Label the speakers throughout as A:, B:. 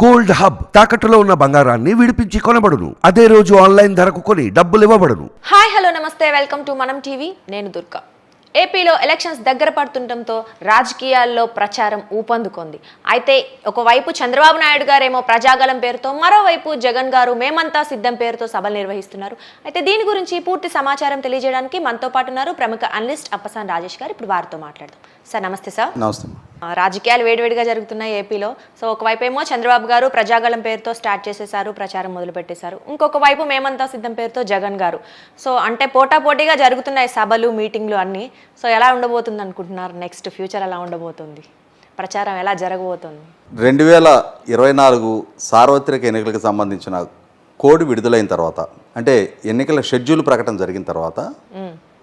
A: Gold hub తాకట్టులో ఉన్న బంగారాన్ని విడిపించి కొనబడును. అదే రోజు ఆన్లైన్ ధరకు కొని డబ్బులు ఇవ్వబడును.
B: హాయ్ హలో నమస్తే. Welcome to Manam TV. నేను దుర్గా. ఏపీలో ఎలక్షన్స్ దగ్గర పడుతుండటంతో రాజకీయాల్లో ప్రచారం ఊపందుకుంది. అయితే ఒకవైపు చంద్రబాబు నాయుడు గారేమో ప్రజాగలం పేరుతో మరోవైపు జగన్ గారు మేమంతా సిద్ధం పేరుతో సభలు నిర్వహిస్తున్నారు. అయితే దీని గురించి పూర్తి సమాచారం తెలియజేయడానికి మనతో పాటు ఉన్నారు ప్రముఖ అనలిస్ట్ అప్పసాన్ రాజేష్ గారు. ఇప్పుడు వారితో మాట్లాడదాం. సార్ నమస్తే సార్.
C: నమస్తే
B: రాజకీయాలు వేడివేడిగా జరుగుతున్నాయి ఏపీలో. సో ఒకవైపు ఏమో చంద్రబాబు గారు ప్రజాగలం పేరుతో స్టార్ట్ చేసేశారు ప్రచారం మొదలు పెట్టేశారు ఇంకొక వైపు మేమంతా సిద్ధం పేరుతో జగన్ గారు. సో అంటే పోటాపోటీగా జరుగుతున్నాయి సభలు మీటింగ్లు అన్నీ. సో ఎలా ఉండబోతుంది అనుకుంటున్నారు నెక్స్ట్ ఫ్యూచర్ ఎలా ఉండబోతుంది? ప్రచారం ఎలా జరగబోతుంది?
C: రెండు వేల ఇరవై నాలుగు సార్వత్రిక ఎన్నికలకు సంబంధించిన కోడ్ విడుదలైన తర్వాత అంటే ఎన్నికల షెడ్యూల్ ప్రకటన జరిగిన తర్వాత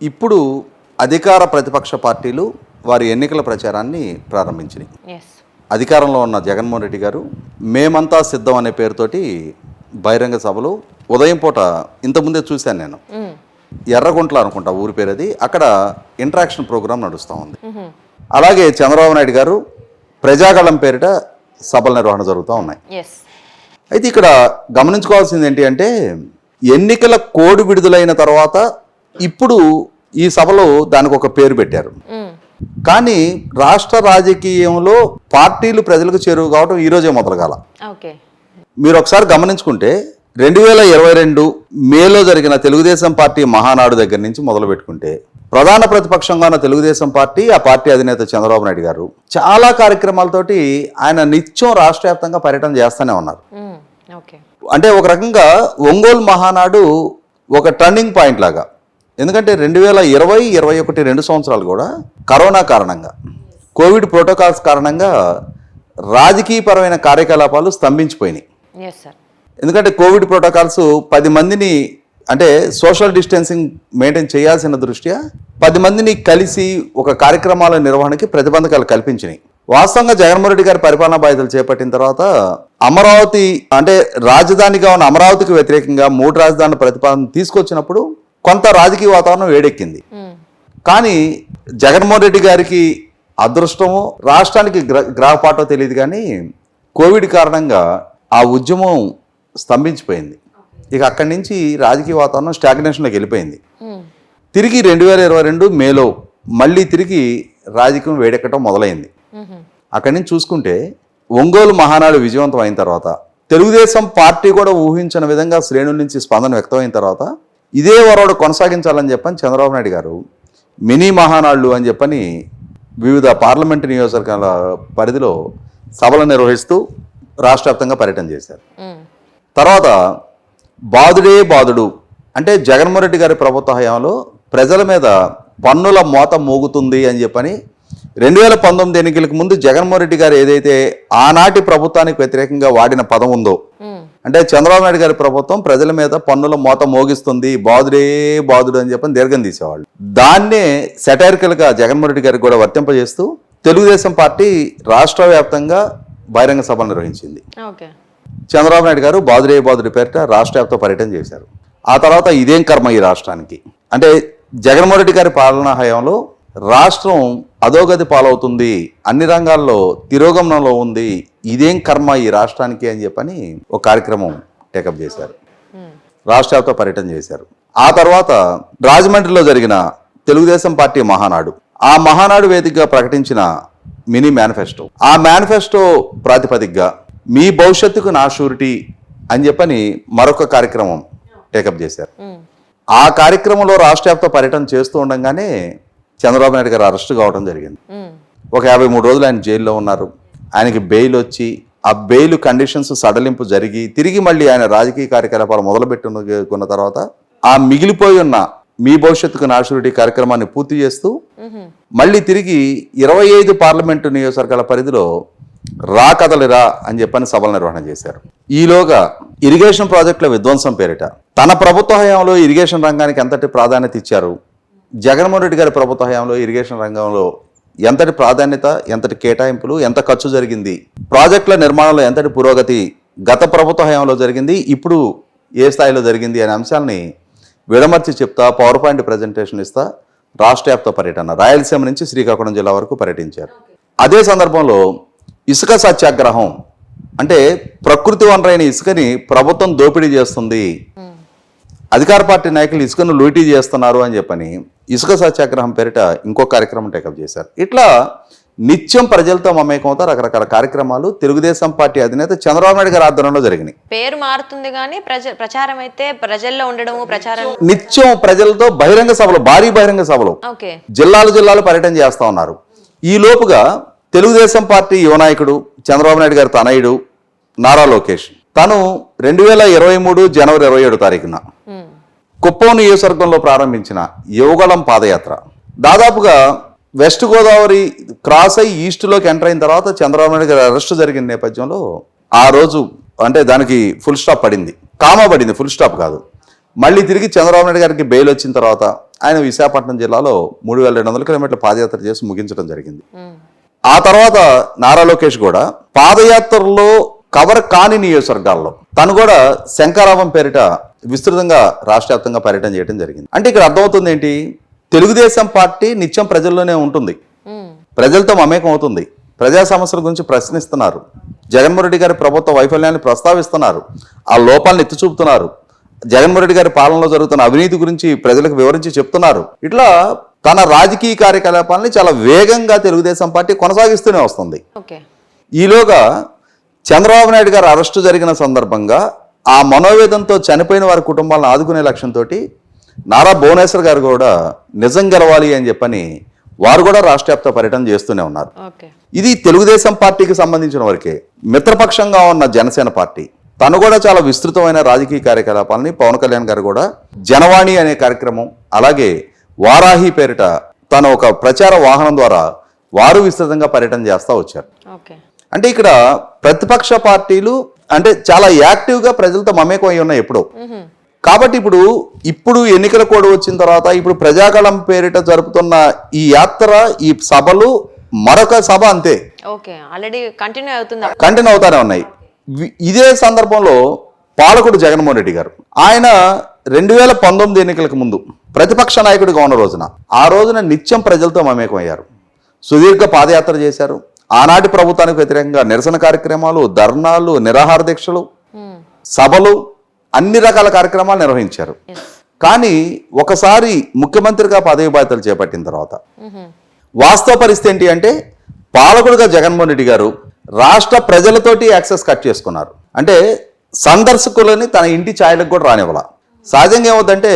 C: ఇప్పుడు అధికార ప్రతిపక్ష పార్టీలు వారి ఎన్నికల ప్రచారాన్ని ప్రారంభించినాయి. అధికారంలో ఉన్న జగన్మోహన్ రెడ్డి గారు మేమంతా సిద్ధం అనే పేరుతోటి బహిరంగ సభలు ఉదయం పూట ఇంతకుముందే చూశాను నేను. ఎర్రగుంట్ల అనుకుంటా ఊరి పేరు అది అక్కడ ఇంటరాక్షన్ ప్రోగ్రామ్ నడుస్తూ ఉంది. అలాగే చంద్రబాబు నాయుడు గారు ప్రజాగళం పేరిట సభల నిర్వహణ జరుగుతూ ఉన్నాయి. అయితే ఇక్కడ గమనించుకోవాల్సింది ఏంటి అంటే ఎన్నికల కోడ్ విడుదలైన తర్వాత ఇప్పుడు ఈ సభలో దానికి ఒక పేరు పెట్టారు. కానీ రాష్ట్ర రాజకీయంలో పార్టీలు ప్రజలకు చేరువు కావడం ఈ రోజే మొదలు కాల. మీరు ఒకసారి గమనించుకుంటే రెండు వేల ఇరవై రెండు మేలో జరిగిన తెలుగుదేశం పార్టీ మహానాడు దగ్గర నుంచి మొదలు పెట్టుకుంటే ప్రధాన ప్రతిపక్షంగా ఉన్న తెలుగుదేశం పార్టీ ఆ పార్టీ అధినేత చంద్రబాబు నాయుడు గారు చాలా కార్యక్రమాలతోటి ఆయన నిత్యం రాష్ట్ర వ్యాప్తంగా పర్యటన చేస్తూనే ఉన్నారు. అంటే ఒక రకంగా ఒంగోలు మహానాడు ఒక టర్నింగ్ పాయింట్ లాగా. ఎందుకంటే రెండు వేల ఇరవై ఇరవై ఒకటి రెండు సంవత్సరాలు కూడా కరోనా కారణంగా కోవిడ్ ప్రోటోకాల్స్ కారణంగా రాజకీయపరమైన కార్యకలాపాలు స్తంభించిపోయినాయి. ఎందుకంటే కోవిడ్ ప్రోటోకాల్స్ పది మందిని అంటే సోషల్ డిస్టెన్సింగ్ మెయింటైన్ చేయాల్సిన దృష్ట్యా పది మందిని కలిసి ఒక కార్యక్రమాల నిర్వహణకి ప్రతిబంధకాలు కల్పించినాయి. వాస్తవంగా జగన్మోహన్ రెడ్డి గారి పరిపాలనా బాధ్యతలు చేపట్టిన తర్వాత అమరావతి అంటే రాజధానిగా ఉన్న అమరావతికి వ్యతిరేకంగా మూడు రాజధానుల ప్రతిపాదన తీసుకొచ్చినప్పుడు కొంత రాజకీయ వాతావరణం వేడెక్కింది. కానీ జగన్మోహన్ రెడ్డి గారికి అదృష్టమో రాష్ట్రానికి గ్ర గ్రహపాటో తెలియదు కానీ కోవిడ్ కారణంగా ఆ ఉద్యమం స్తంభించిపోయింది. ఇక అక్కడి నుంచి రాజకీయ వాతావరణం స్టాగ్నేషన్లోకి వెళ్ళిపోయింది. తిరిగి రెండు వేల ఇరవై రెండు మేలో మళ్ళీ తిరిగి రాజకీయం వేడెక్కడం మొదలైంది. అక్కడి నుంచి చూసుకుంటే ఒంగోలు మహానాడు విజయవంతం అయిన తర్వాత తెలుగుదేశం పార్టీ కూడా ఊహించిన విధంగా శ్రేణుల నుంచి స్పందన వ్యక్తమైన తర్వాత ఇదే వరవడు కొనసాగించాలని చెప్పని చంద్రబాబు నాయుడు గారు మినీ మహానాళ్ళు అని చెప్పని వివిధ పార్లమెంటు నియోజకవర్గాల పరిధిలో సభలు నిర్వహిస్తూ రాష్ట్ర వ్యాప్తంగా పర్యటన చేశారు. తర్వాత బాదుడే బాదుడు అంటే జగన్మోహన్ రెడ్డి గారి ప్రభుత్వ హయాంలో ప్రజల మీద పన్నుల మోత మోగుతుంది అని చెప్పని రెండు వేల పంతొమ్మిది ఎన్నికలకు ముందు జగన్మోహన్ రెడ్డి గారు ఏదైతే ఆనాటి ప్రభుత్వానికి వ్యతిరేకంగా వాడిన పదం ఉందో అంటే చంద్రబాబు నాయుడు గారి ప్రభుత్వం ప్రజల మీద పన్నుల మోత మోగిస్తుంది. బాదుడే బాదుడు అని చెప్పని దీర్ఘం తీసేవాళ్ళు. దాన్నే సెటైరికల్గా జగన్మోహన్ రెడ్డి గారికి కూడా వర్తింపజేస్తూ తెలుగుదేశం పార్టీ రాష్ట్ర వ్యాప్తంగా బహిరంగ సభలు నిర్వహించింది. చంద్రబాబు నాయుడు గారు బాదురే బాదుడి పేరిట రాష్ట్ర వ్యాప్త పర్యటన చేశారు. ఆ తర్వాత ఇదేం కర్మ ఈ రాష్ట్రానికి? అంటే జగన్మోహన్ రెడ్డి గారి పాలనా హయాంలో రాష్ట్రం అధోగతి పాలవుతుంది అన్ని రంగాల్లో తిరోగమనంలో ఉంది ఇదేం కర్మ ఈ రాష్ట్రానికి అని చెప్పని ఒక కార్యక్రమం టేకప్ చేశారు. రాష్ట్ర వ్యాప్త పర్యటన చేశారు. ఆ తర్వాత రాజమండ్రిలో జరిగిన తెలుగుదేశం పార్టీ మహానాడు. ఆ మహానాడు వేదికగా ప్రకటించిన మినీ మేనిఫెస్టో. ఆ మేనిఫెస్టో ప్రాతిపదికగా మీ భవిష్యత్తుకు నా షూరిటీ అని చెప్పని మరొక కార్యక్రమం టేకప్ చేశారు. ఆ కార్యక్రమంలో రాష్ట్ర వ్యాప్త పర్యటన చేస్తూ ఉండగానే చంద్రబాబు నాయుడు గారు అరెస్ట్ కావడం జరిగింది. ఒక యాభై మూడు రోజులు ఆయన జైల్లో ఉన్నారు. ఆయనకి బెయిల్ వచ్చి ఆ బెయిల్ కండిషన్స్ సడలింపు జరిగి తిరిగి మళ్ళీ ఆయన రాజకీయ కార్యకలాపాలు మొదలుపెట్టుకున్న తర్వాత ఆ మిగిలిపోయి ఉన్న మీ భవిష్యత్తుకు నాశురుడి కార్యక్రమాన్ని పూర్తి చేస్తూ మళ్ళీ తిరిగి ఇరవై ఐదు పార్లమెంటు నియోజకవర్గాల పరిధిలో రా కదలిరా అని చెప్పని సభల నిర్వహణ చేశారు. ఈలోగా ఇరిగేషన్ ప్రాజెక్టుల విధ్వంసం పేరిట తన ప్రభుత్వ హయాంలో ఇరిగేషన్ రంగానికి ఎంతటి ప్రాధాన్యత ఇచ్చారు? జగన్మోహన్ రెడ్డి గారి ప్రభుత్వ హయాంలో ఇరిగేషన్ రంగంలో ఎంతటి ప్రాధాన్యత ఎంతటి కేటాయింపులు ఎంత ఖర్చు జరిగింది ప్రాజెక్టుల నిర్మాణంలో ఎంతటి పురోగతి గత ప్రభుత్వ హయాంలో జరిగింది ఇప్పుడు ఏ స్థాయిలో జరిగింది అనే అంశాలని విడమర్చి చెప్తా పవర్ పాయింట్ ప్రజెంటేషన్ ఇస్తా రాష్ట్ర వ్యాప్త పర్యటన రాయలసీమ నుంచి శ్రీకాకుళం జిల్లా వరకు పర్యటించారు. అదే సందర్భంలో ఇసుక సత్యాగ్రహం అంటే ప్రకృతి వనరైన ఇసుకని ప్రభుత్వం దోపిడీ చేస్తుంది అధికార పార్టీ నాయకులు ఇసుకను లూటీ చేస్తున్నారు అని చెప్పని ఇసుక సత్యాగ్రహం పేరిట ఇంకో కార్యక్రమం టేకప్ చేశారు. ఇట్లా నిత్యం ప్రజలతో మమేకం అవుతా రకరకాల కార్యక్రమాలు తెలుగుదేశం పార్టీ అధినేత చంద్రబాబు నాయుడు గారి ఆధ్వర్యంలో జరిగినాయి.
B: పేరు మారుతుంది కానీ ప్రచారం అయితే ప్రజల్లో ఉండడము ప్రచారం
C: నిత్యం ప్రజలతో బహిరంగ సభలు భారీ బహిరంగ సభలు జిల్లాలు జిల్లాలు పర్యటన చేస్తా ఉన్నారు. ఈ లోపుగా తెలుగుదేశం పార్టీ యువ నాయకుడు చంద్రబాబు నాయుడు గారి తనయుడు నారా లోకేష్. తను రెండు వేల ఇరవై మూడు జనవరి ఇరవై ఏడు తారీఖున కుప్పం నియోజకవర్గంలో ప్రారంభించిన యోగళం పాదయాత్ర. దాదాపుగా వెస్ట్ గోదావరి క్రాస్ అయ్యి ఈస్ట్లోకి ఎంటర్ అయిన తర్వాత చంద్రబాబు నాయుడు గారి అరెస్ట్ జరిగిన నేపథ్యంలో ఆ రోజు అంటే దానికి ఫుల్ స్టాప్ పడింది. కామా పడింది ఫుల్ స్టాప్ కాదు. మళ్ళీ తిరిగి చంద్రబాబు నాయుడు గారికి బెయిల్ వచ్చిన తర్వాత ఆయన విశాఖపట్నం జిల్లాలో మూడు వేల రెండు వందల కిలోమీటర్ల పాదయాత్ర చేసి ముగించడం జరిగింది. ఆ తర్వాత నారా లోకేష్ కూడా పాదయాత్రలో కవర్ కాని నియోజకవర్గాల్లో తను కూడా శంకారావం పేరిట విస్తృతంగా రాష్ట్ర వ్యాప్తంగా పర్యటన చేయడం జరిగింది. అంటే ఇక్కడ అర్థమవుతుంది ఏంటి? తెలుగుదేశం పార్టీ నిత్యం ప్రజల్లోనే ఉంటుంది. ప్రజలతో మమేకం అవుతుంది ప్రజా సమస్యల గురించి ప్రశ్నిస్తున్నారు. జగన్మోహన్ రెడ్డి గారి ప్రభుత్వ వైఫల్యాన్ని ప్రస్తావిస్తున్నారు. ఆ లోపాలను ఎత్తి చూపుతున్నారు జగన్మోహన్ రెడ్డి గారి పాలనలో జరుగుతున్న అవినీతి గురించి ప్రజలకు వివరించి చెప్తున్నారు. ఇట్లా తన రాజకీయ కార్యకలాపాలని చాలా వేగంగా తెలుగుదేశం పార్టీ కొనసాగిస్తూనే వస్తుంది. ఈలోగా చంద్రబాబు నాయుడు గారు అరెస్టు జరిగిన సందర్భంగా ఆ మనోవేదంతో చనిపోయిన వారి కుటుంబాలను ఆదుకునే లక్ష్యంతో నారా భువనేశ్వర్ గారు కూడా నిజం గెలవాలి అని చెప్పని వారు కూడా రాష్ట్ర వ్యాప్త పర్యటన చేస్తూనే ఉన్నారు. ఇది తెలుగుదేశం పార్టీకి సంబంధించిన వరకే. మిత్రపక్షంగా ఉన్న జనసేన పార్టీ. తను కూడా చాలా విస్తృతమైన రాజకీయ కార్యకలాపాలని పవన్ కళ్యాణ్ గారు కూడా జనవాణి అనే కార్యక్రమం అలాగే వారాహి పేరిట తన ఒక ప్రచార వాహనం ద్వారా వారు విస్తృతంగా పర్యటన చేస్తూ వచ్చారు. అంటే ఇక్కడ ప్రతిపక్ష పార్టీలు అంటే చాలా యాక్టివ్గా ప్రజలతో మమేకం అయి ఉన్నాయి ఎప్పుడో. కాబట్టి ఇప్పుడు ఇప్పుడు ఎన్నికల కోడ్ వచ్చిన తర్వాత ఇప్పుడు ప్రజాగళం పేరిట జరుపుతున్న ఈ యాత్ర ఈ సభలు మరొక సభ అంతే.
B: కంటిన్యూ అవుతుంది.
C: కంటిన్యూ అవుతానే ఉన్నాయి. ఇదే సందర్భంలో పాలకుడు జగన్మోహన్ రెడ్డి గారు ఆయన రెండు వేల పంతొమ్మిది ఎన్నికలకు ముందు ప్రతిపక్ష నాయకుడిగా ఉన్న రోజున ఆ రోజున నిత్యం ప్రజలతో మమేకం అయ్యారు సుదీర్ఘ పాదయాత్ర చేశారు. ఆనాటి ప్రభుత్వానికి వ్యతిరేకంగా నిరసన కార్యక్రమాలు ధర్నాలు నిరాహార దీక్షలు సభలు అన్ని రకాల కార్యక్రమాలు నిర్వహించారు. కానీ ఒకసారి ముఖ్యమంత్రిగా పదవి బాధ్యతలు చేపట్టిన తర్వాత వాస్తవ పరిస్థితి ఏంటి అంటే పాలకుడుగా జగన్మోహన్ రెడ్డి గారు రాష్ట్ర ప్రజలతోటి యాక్సెస్ కట్ చేసుకున్నారు. అంటే సందర్శకులని తన ఇంటి ఛాయలకు కూడా రానివ్వాల. సహజంగా ఏమవుతుందంటే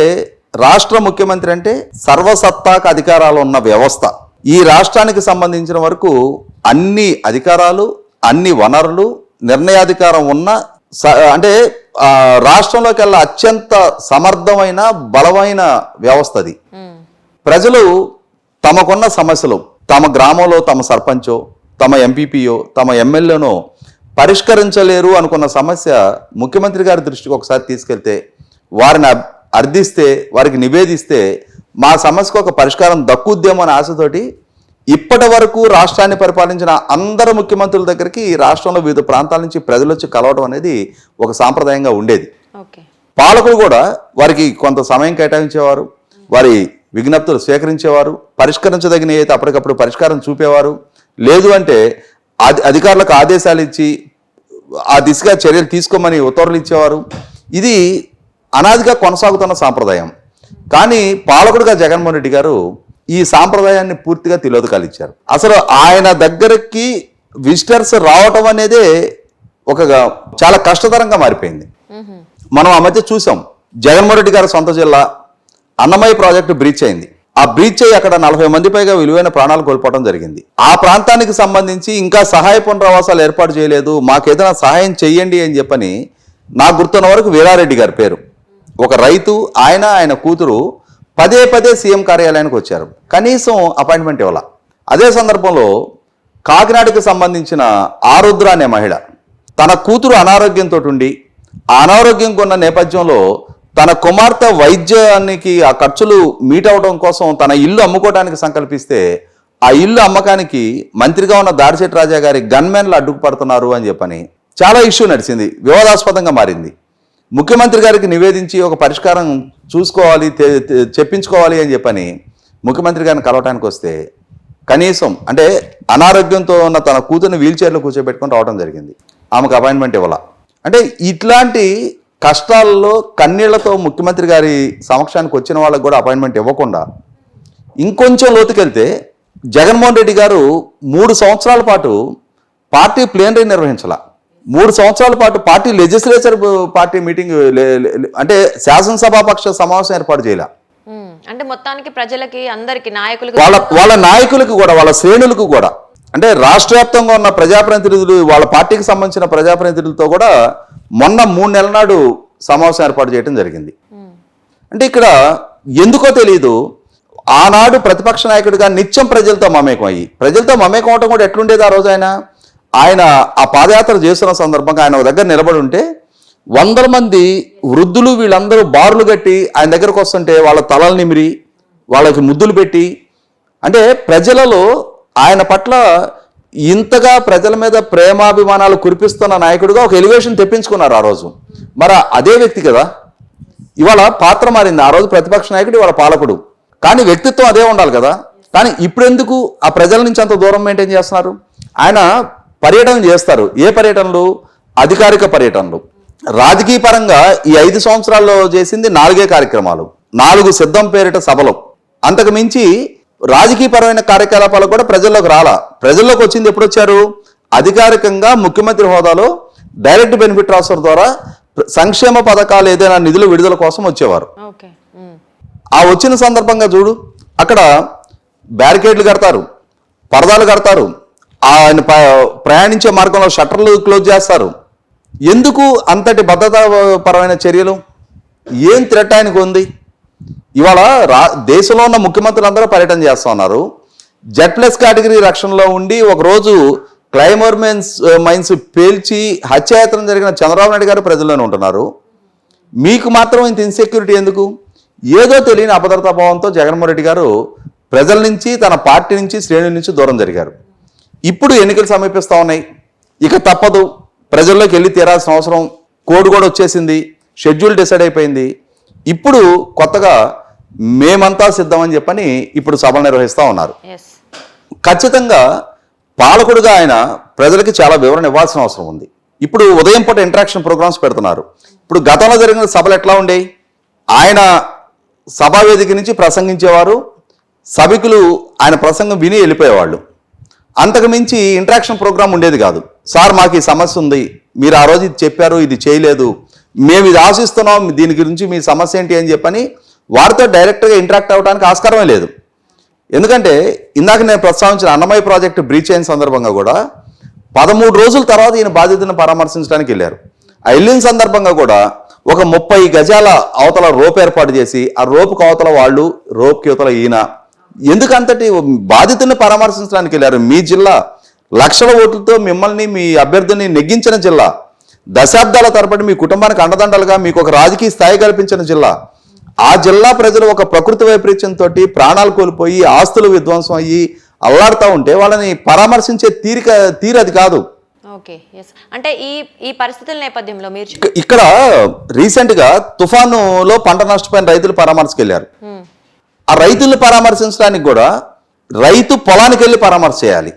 C: రాష్ట్ర ముఖ్యమంత్రి అంటే సర్వసత్తాక అధికారాలు ఉన్న వ్యవస్థ. ఈ రాష్ట్రానికి సంబంధించిన వరకు అన్ని అధికారాలు అన్ని వనరులు నిర్ణయాధికారం ఉన్న అంటే రాష్ట్రంలోకెల్లా అత్యంత సమర్థమైన బలమైన వ్యవస్థ అది. ప్రజలు తమకున్న సమస్యలు తమ గ్రామంలో తమ సర్పంచో తమ ఎంపీపీయో తమ ఎమ్మెల్యేనో పరిష్కరించలేరు అనుకున్న సమస్య ముఖ్యమంత్రి గారి దృష్టికి ఒకసారి తీసుకెళ్తే వారిని అర్థిస్తే వారికి నివేదిస్తే మా సమస్యకు ఒక పరిష్కారం దక్కుద్దేమో అనే ఆశతోటి ఇప్పటి వరకు రాష్ట్రాన్ని పరిపాలించిన అందరు ముఖ్యమంత్రుల దగ్గరికి ఈ రాష్ట్రంలో వివిధ ప్రాంతాల నుంచి ప్రజలు వచ్చి కలవడం అనేది ఒక సాంప్రదాయంగా ఉండేది. పాలకులు కూడా వారికి కొంత సమయం కేటాయించేవారు వారి విజ్ఞప్తులు స్వీకరించేవారు పరిష్కరించదగిన అయితే అప్పటికప్పుడు పరిష్కారం చూపేవారు లేదు అంటే అధి అధికారులకు ఆదేశాలు ఇచ్చి ఆ దిశగా చర్యలు తీసుకోమని ఉత్తర్వులు ఇచ్చేవారు. ఇది అనాదిగా కొనసాగుతున్న సాంప్రదాయం. కానీ పాలకుడుగా జగన్మోహన్ రెడ్డి గారు ఈ సాంప్రదాయాన్ని పూర్తిగా తిలోదకాలిచ్చారు అసలు ఆయన దగ్గరికి విజిటర్స్ రావటం అనేదే ఒక చాలా కష్టతరంగా మారిపోయింది. మనం ఆ మధ్య చూసాం జగన్మోహన్ రెడ్డి గారి సొంత జిల్లా అన్నమయ్య ప్రాజెక్టు బ్రీచ్ అయింది. ఆ బ్రీచ్ అయ్యి అక్కడ నలభై మంది పైగా విలువైన ప్రాణాలు కోల్పోవడం జరిగింది. ఆ ప్రాంతానికి సంబంధించి ఇంకా సహాయ పునరావాసాలు ఏర్పాటు చేయలేదు మాకేదైనా సహాయం చెయ్యండి అని చెప్పని నాకు గుర్తున్న వరకు వీరారెడ్డి గారి పేరు. ఒక రైతు ఆయన ఆయన కూతురు పదే పదే సీఎం కార్యాలయానికి వచ్చారు. కనీసం అపాయింట్మెంట్ ఇవ్వాల. అదే సందర్భంలో కాకినాడకు సంబంధించిన ఆరుద్ర అనే మహిళ తన కూతురు అనారోగ్యంతో ఉండి ఆ అనారోగ్యం ఉన్న నేపథ్యంలో తన కుమార్తె వైద్యానికి ఆ ఖర్చులు మీట్ అవడం కోసం తన ఇల్లు అమ్ముకోవడానికి సంకల్పిస్తే ఆ ఇల్లు అమ్మకానికి మంత్రిగా ఉన్న దాడిశెట్టి రాజా గారి గన్మెన్లు అడ్డుకు పడుతున్నారు అని చెప్పని చాలా ఇష్యూ నడిచింది. వివాదాస్పదంగా మారింది. ముఖ్యమంత్రి గారికి నివేదించి ఒక పరిష్కారం చూసుకోవాలి చెప్పించుకోవాలి అని చెప్పని ముఖ్యమంత్రి గారిని కలవటానికి వస్తే కనీసం అంటే అనారోగ్యంతో ఉన్న తన కూతుర్ని వీల్చైర్లో కూర్చోబెట్టుకొని రావడం జరిగింది. ఆమెకు అపాయింట్మెంట్ ఇవ్వాల? అంటే ఇట్లాంటి కష్టాల్లో కన్నీళ్ళతో ముఖ్యమంత్రి గారి సమక్షానికి వచ్చిన వాళ్ళకి కూడా అపాయింట్మెంట్ ఇవ్వకుండా ఇంకొంచెం లోతుకెళ్తే జగన్మోహన్ రెడ్డి గారు మూడు సంవత్సరాల పాటు పార్టీ ప్లేనరీ నిర్వహించాల. మూడు సంవత్సరాల పాటు పార్టీ లెజిస్లేచర్ పార్టీ మీటింగ్ అంటే శాసనసభాపక్ష సమావేశం ఏర్పాటు చేయాల.
B: అంటే మొత్తానికి ప్రజలకి అందరికి నాయకులకి
C: వాళ్ళ వాళ్ళ నాయకులకు కూడా వాళ్ళ శ్రేణులకు కూడా అంటే రాష్ట్ర వ్యాప్తంగా ఉన్న ప్రజాప్రతినిధులు వాళ్ళ పార్టీకి సంబంధించిన ప్రజాప్రతినిధులతో కూడా మొన్న మూడు నెలల నాడు సమావేశం ఏర్పాటు చేయడం జరిగింది. అంటే ఇక్కడ ఎందుకో తెలియదు ఆనాడు ప్రతిపక్ష నాయకుడిగా నిత్యం ప్రజలతో మమేకం అయ్యి ప్రజలతో మమేకం అవటం కూడా ఎట్లుండేది ఆ రోజు ఆయన? ఆయన ఆ పాదయాత్ర చేస్తున్న సందర్భంగా ఆయన దగ్గర నిలబడి ఉంటే వందల మంది వృద్ధులు వీళ్ళందరూ బారులు కట్టి ఆయన దగ్గరకు వస్తుంటే వాళ్ళ తలలు నిమిరి వాళ్ళకి ముద్దులు పెట్టి అంటే ప్రజలలో ఆయన పట్ల ఇంతగా ప్రజల మీద ప్రేమాభిమానాలు కురిపిస్తున్న నాయకుడిగా ఒక ఎలివేషన్ తెప్పించుకున్నారు ఆ రోజు. మరి అదే వ్యక్తి కదా. ఇవాళ పాత్ర మారింది. ఆ రోజు ప్రతిపక్ష నాయకుడు ఇవాళ పాలకుడు. కానీ వ్యక్తిత్వం అదే ఉండాలి కదా. కానీ ఇప్పుడు ఎందుకు ఆ ప్రజల నుంచి అంత దూరం మెయింటైన్ చేస్తున్నారు? ఆయన పర్యటన చేస్తారు. ఏ పర్యటనలు? అధికారిక పర్యటనలు. రాజకీయ పరంగా ఈ ఐదు సంవత్సరాల్లో చేసింది నాలుగే కార్యక్రమాలు. నాలుగు సిద్ధం పేరిట సభలు. అంతకు మించి రాజకీయపరమైన కార్యకలాపాలు కూడా ప్రజల్లోకి రాలా. ప్రజల్లోకి వచ్చింది ఎప్పుడు వచ్చారు? అధికారికంగా ముఖ్యమంత్రి హోదాలో డైరెక్ట్ బెనిఫిట్ ట్రాన్స్ఫర్ ద్వారా సంక్షేమ పథకాలు ఏదైనా నిధుల విడుదల కోసం వచ్చేవారు. ఆ వచ్చిన సందర్భంగా చూడు. అక్కడ బ్యారికేడ్లు కడతారు. పరదాలు కడతారు. ఆయన ప- ప్రయాణించే మార్గంలో షట్టర్లు క్లోజ్ చేస్తారు. ఎందుకు అంతటి భద్రతాపరమైన చర్యలు? ఏం థ్రెట్ ఆయనకు ఉంది? ఇవాళ రా దేశంలో ఉన్న ముఖ్యమంత్రులందరూ పర్యటన చేస్తూ ఉన్నారు. జెడ్ ప్లస్ కేటగిరీ రక్షణలో ఉండి ఒకరోజు క్లైమర్ మైన్స్ మైన్స్ పేల్చి హత్యాయత్నం జరిగిన చంద్రబాబు నాయుడు గారు ప్రజల్లోనే ఉంటున్నారు. మీకు మాత్రం ఇంత ఇన్సెక్యూరిటీ ఎందుకు? ఏదో తెలియని అభద్రతా భావంతో జగన్మోహన్ రెడ్డి గారు ప్రజల నుంచి తన పార్టీ నుంచి శ్రేణుల నుంచి దూరం జరిగారు. ఇప్పుడు ఎన్నికలు సమీపిస్తూ ఉన్నాయి. ఇక తప్పదు. ప్రజల్లోకి వెళ్ళి తీరాల్సిన అవసరం కోడ్ కూడా వచ్చేసింది. షెడ్యూల్ డిసైడ్ అయిపోయింది. ఇప్పుడు కొత్తగా మేమంతా సిద్ధమని చెప్పని ఇప్పుడు సభలు నిర్వహిస్తూ ఉన్నారు. ఖచ్చితంగా పాలకుడుగా ఆయన ప్రజలకి చాలా వివరణ ఇవ్వాల్సిన అవసరం ఉంది. ఇప్పుడు ఉదయం పూట ఇంటరాక్షన్ ప్రోగ్రామ్స్ పెడుతున్నారు. ఇప్పుడు గతంలో జరిగిన సభలు ఎట్లా ఉండేవి ఆయన సభా వేదిక నుంచి ప్రసంగించేవారు సభికులు ఆయన ప్రసంగం విని వెళ్ళిపోయేవాళ్ళు. అంతకు మించి ఇంటరాక్షన్ ప్రోగ్రామ్ ఉండేది కాదు. సార్ మాకు ఈ సమస్య ఉంది. మీరు ఆ రోజు ఇది చెప్పారు ఇది చేయలేదు. మేము ఇది ఆశిస్తున్నాం దీని గురించి మీ సమస్య ఏంటి అని చెప్పని వారితో డైరెక్ట్గా ఇంటరాక్ట్ అవ్వడానికి ఆస్కారమే లేదు. ఎందుకంటే ఇందాక నేను ప్రస్తావించిన అన్నమయ్య ప్రాజెక్టు బ్రీచ్ అయిన సందర్భంగా కూడా పదమూడు రోజుల తర్వాత ఈయన బాధ్యతను పరామర్శించడానికి వెళ్ళారు. ఆ వెళ్ళిన సందర్భంగా కూడా ఒక ముప్పై గజాల అవతల రోప్ ఏర్పాటు చేసి ఆ రోపుకు అవతల వాళ్ళు రోప్కి అవతల ఈయన ఎందుకంతటి బాధితుని పరామర్శించడానికి వెళ్ళారు? మీ జిల్లా లక్షల ఓట్లతో మిమ్మల్ని మీ అభ్యర్థిని నెగ్గించిన జిల్లా దశాబ్దాల తరబడి మీ కుటుంబానికి అండదండలుగా మీకు ఒక రాజకీయ స్థాయి కల్పించిన జిల్లా ఆ జిల్లా ప్రజలు ఒక ప్రకృతి వైపరీత్యంతో ప్రాణాలు కోల్పోయి ఆస్తులు విధ్వంసం అయ్యి అల్లాడుతూ ఉంటే వాళ్ళని పరామర్శించే తీరిక తీరది కాదు.
B: ఓకే అంటే ఈ ఈ పరిస్థితుల నేపథ్యంలో మీరు
C: ఇక్కడ రీసెంట్గా తుఫానులో పంట నష్టపోయిన రైతులు పరామర్శకు వెళ్ళారు
B: ఉమ్,
C: ఆ రైతుల్ని పరామర్శించడానికి కూడా రైతు పొలానికి వెళ్ళి పరామర్శ చేయాలి.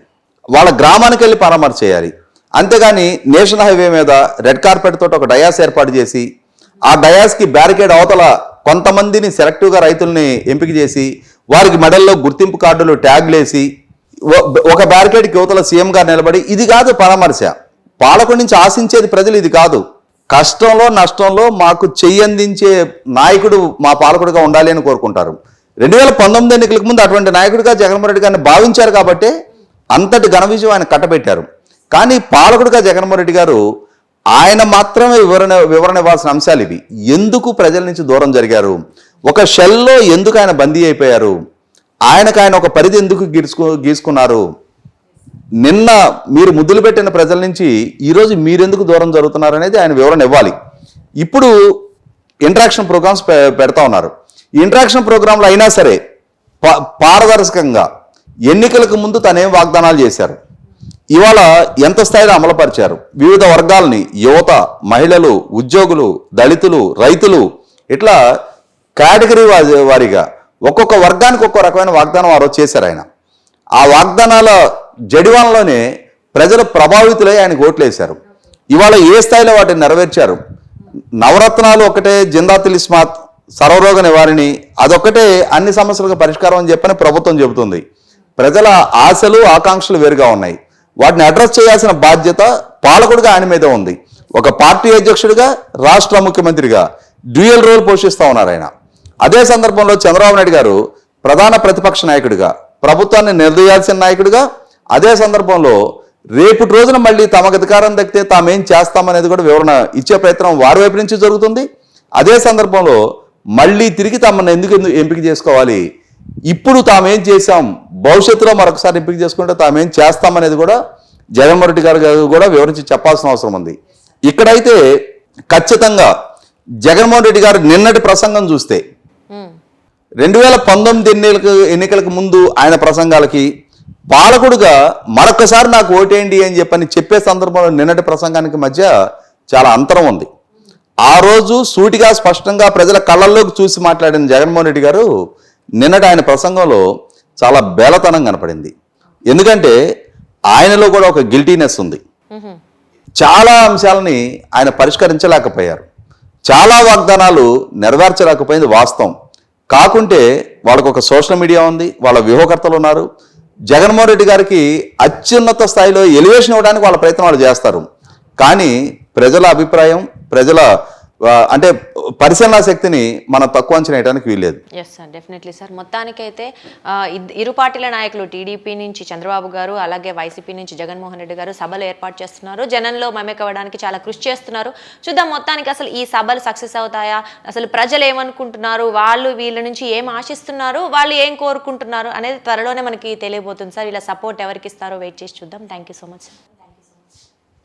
C: వాళ్ళ గ్రామానికి వెళ్ళి పరామర్శ చేయాలి. అంతేగాని నేషనల్ హైవే మీద రెడ్ కార్పెట్ తోటి ఒక డయాస్ ఏర్పాటు చేసి ఆ డయాస్కి బ్యారికేడ్ అవతల కొంతమందిని సెలెక్టివ్గా రైతుల్ని ఎంపిక చేసి వారికి మెడల్లో గుర్తింపు కార్డులు ట్యాగ్లేసి ఒక బ్యారికేడ్కి యువతల సీఎం గారు నిలబడి ఇది కాదు పరామర్శ. పాలకుడి నుంచి ఆశించేది ప్రజలు ఇది కాదు. కష్టంలో నష్టంలో మాకు చెయ్యందించే నాయకుడు మా పాలకుడిగా ఉండాలి అని కోరుకుంటారు. రెండు వేల పంతొమ్మిది ఎన్నికలకు ముందు అటువంటి నాయకుడిగా జగన్మోహన్ రెడ్డి గారిని భావించారు కాబట్టి అంతటి ఘన విజయం ఆయన కట్టబెట్టారు. కానీ పాలకుడిగా జగన్మోహన్ రెడ్డి గారు ఆయన మాత్రమే వివరణ వివరణ ఇవ్వాల్సిన అంశాలు ఇవి. ఎందుకు ప్రజల నుంచి దూరం జరిగారు? ఒక షెల్లో ఎందుకు ఆయన బందీ అయిపోయారు? ఆయనకు ఆయన ఒక పరిధి ఎందుకు గీసుకో గీసుకున్నారు? నిన్న మీరు ముద్దులు పెట్టిన ప్రజల నుంచి ఈరోజు మీరెందుకు దూరం జరుగుతున్నారు అనేది ఆయన వివరణ ఇవ్వాలి. ఇప్పుడు ఇంటరాక్షన్ ప్రోగ్రామ్స్ పెడతా ఉన్నారు. ఇంటరాక్షన్ ప్రోగ్రాంలు అయినా సరే పారదర్శకంగా ఎన్నికలకు ముందు తనేం వాగ్దానాలు చేశారు? ఇవాళ ఎంత స్థాయిలో అమలుపరిచారు? వివిధ వర్గాలని యువత మహిళలు ఉద్యోగులు దళితులు రైతులు ఇట్లా కేటగిరీ వా- వారీగా ఒక్కొక్క వర్గానికి ఒక్కో రకమైన వాగ్దానం ఆ రోజు చేశారు ఆయన. ఆ వాగ్దానాల జడివానలోనే ప్రజలు ప్రభావితులై ఆయనకు ఓట్లేశారు. ఇవాళ ఏ స్థాయిలో వాటిని నెరవేర్చారు? నవరత్నాలు ఒకటే జిందా తిలిస్మాత్ సర్వరోగ నివారిణి. అదొక్కటే అన్ని సమస్యలకు పరిష్కారం అని చెప్పని ప్రభుత్వం చెబుతుంది. ప్రజల ఆశలు ఆకాంక్షలు వేరుగా ఉన్నాయి. వాటిని అడ్రస్ చేయాల్సిన బాధ్యత పాలకుడిగా ఆయన మీద ఉంది. ఒక పార్టీ అధ్యక్షుడిగా రాష్ట్ర ముఖ్యమంత్రిగా డ్యూయల్ రోల్ పోషిస్తా ఉన్నారు ఆయన. అదే సందర్భంలో చంద్రబాబు నాయుడు గారు ప్రధాన ప్రతిపక్ష నాయకుడిగా ప్రభుత్వాన్ని నిలదీయాల్సిన నాయకుడిగా అదే సందర్భంలో రేపటి రోజున మళ్ళీ తమకు అధికారం దక్కితే తామేం చేస్తామనేది కూడా వివరణ ఇచ్చే ప్రయత్నం వారి వైపు నుంచి జరుగుతుంది. అదే సందర్భంలో మళ్ళీ తిరిగి తమను ఎందుకు ఎందు- ఎంపిక చేసుకోవాలి? ఇప్పుడు తామేం చేశాం? భవిష్యత్తులో మరొకసారి ఎంపిక చేసుకుంటే తామేం చేస్తామనేది కూడా జగన్మోహన్ రెడ్డి గారు గారు కూడా వివరించి చెప్పాల్సిన అవసరం ఉంది. ఇక్కడైతే ఖచ్చితంగా జగన్మోహన్ రెడ్డి గారు నిన్నటి ప్రసంగం చూస్తే రెండు వేల పంతొమ్మిది ఎన్నికలకు ఎన్నికలకు ముందు ఆయన ప్రసంగాలకి పాలకుడుగా మరొకసారి నాకు ఓటేయండి అని చెప్పని చెప్పే సందర్భంలో నిన్నటి ప్రసంగానికి మధ్య చాలా అంతరం ఉంది. ఆ రోజు సూటిగా స్పష్టంగా ప్రజల కళ్ళల్లోకి చూసి మాట్లాడిన జగన్మోహన్ రెడ్డి గారు నిన్నటి ఆయన ప్రసంగంలో చాలా బేలతనం కనపడింది. ఎందుకంటే ఆయనలో కూడా ఒక గిల్టీనెస్ ఉంది. చాలా అంశాలని ఆయన పరిష్కరించలేకపోయారు. చాలా వాగ్దానాలు నెరవేర్చలేకపోయింది వాస్తవం. కాకుంటే వాళ్ళకు ఒక సోషల్ మీడియా ఉంది వాళ్ళ వ్యూహకర్తలు ఉన్నారు. జగన్మోహన్ రెడ్డి గారికి అత్యున్నత స్థాయిలో ఎలివేషన్ ఇవ్వడానికి వాళ్ళ ప్రయత్నం వాళ్ళు చేస్తారు. కానీ ప్రజల అభిప్రాయం ప్రజల అంటే పరిశీలనా శక్తిని మనం తక్కువ అంచనా వేయడానికి వీల్లేదు.
B: ఎస్ సార్ డెఫినెట్లీ సార్ మొత్తానికైతే ఇరు పార్టీల నాయకులు టీడీపీ నుంచి చంద్రబాబు గారు అలాగే వైసీపీ నుంచి జగన్మోహన్ రెడ్డి గారు సభలు ఏర్పాటు చేస్తున్నారు. జనంలో మమేకవ్వడానికి చాలా కృషి చేస్తున్నారు. చూద్దాం మొత్తానికి అసలు ఈ సభలు సక్సెస్ అవుతాయా? అసలు ప్రజలు ఏమనుకుంటున్నారు? వాళ్ళు వీళ్ళ నుంచి ఏం ఆశిస్తున్నారు? వాళ్ళు ఏం కోరుకుంటున్నారు? అనేది త్వరలోనే మనకి తెలియబోతుంది సార్ ఇలా సపోర్ట్ ఎవరికి ఇస్తారో వెయిట్ చేసి చూద్దాం. Thank you so much sir